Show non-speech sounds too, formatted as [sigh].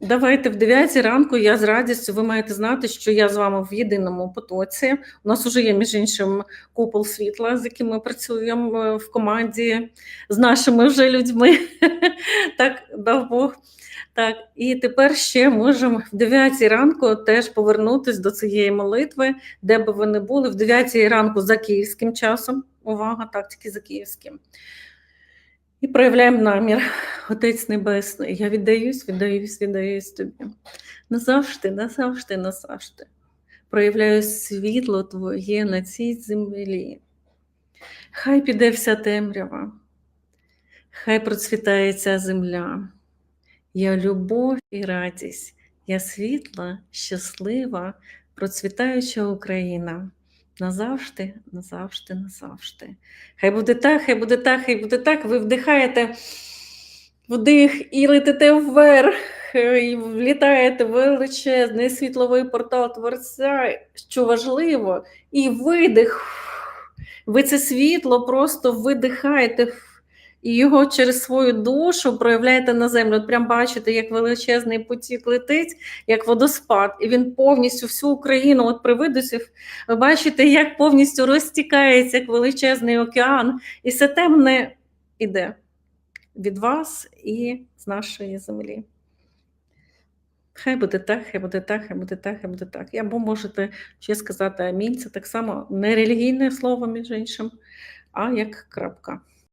Давайте в 9 ранку. Я з радістю. Ви маєте знати, що я з вами в єдиному потоці. У нас вже є між іншим купол світла, з яким ми працюємо е, в команді з нашими вже людьми. [laughs] Так, дав Бог. Так, і тепер ще можемо в 9 ранку теж повернутися до цієї молитви, де би ви не були, в 9 ранку за київським часом. Увага, так, тільки за київським. І проявляємо намір. Отець Небесний, я віддаюсь, віддаюсь, віддаюсь тобі. Назавжди, назавжди, назавжди. Проявляю світло Твоє на цій землі. Хай піде вся темрява, хай процвітає ця земля. Я любов і радість, я світла, щаслива, процвітаюча Україна. Назавжди, назавжди, назавжди. Хай буде так, хай буде так, хай буде так. Ви вдихаєте вдих і летите вверх, і влітаєте величезний світловий портал Творця, що важливо, і видих. Ви це світло просто видихаєте і його через свою душу проявляєте на землю. От прям бачите, як величезний потік летить, як водоспад, і він повністю всю Україну, от при видусі, ви бачите, як повністю розтікається, як величезний океан, і все темне іде від вас і з нашої землі. Хай буде так, хай буде так, хай буде так, хай буде так. Або можете ще сказати амінь. Це так само не релігійне слово, між іншим, а як крапка.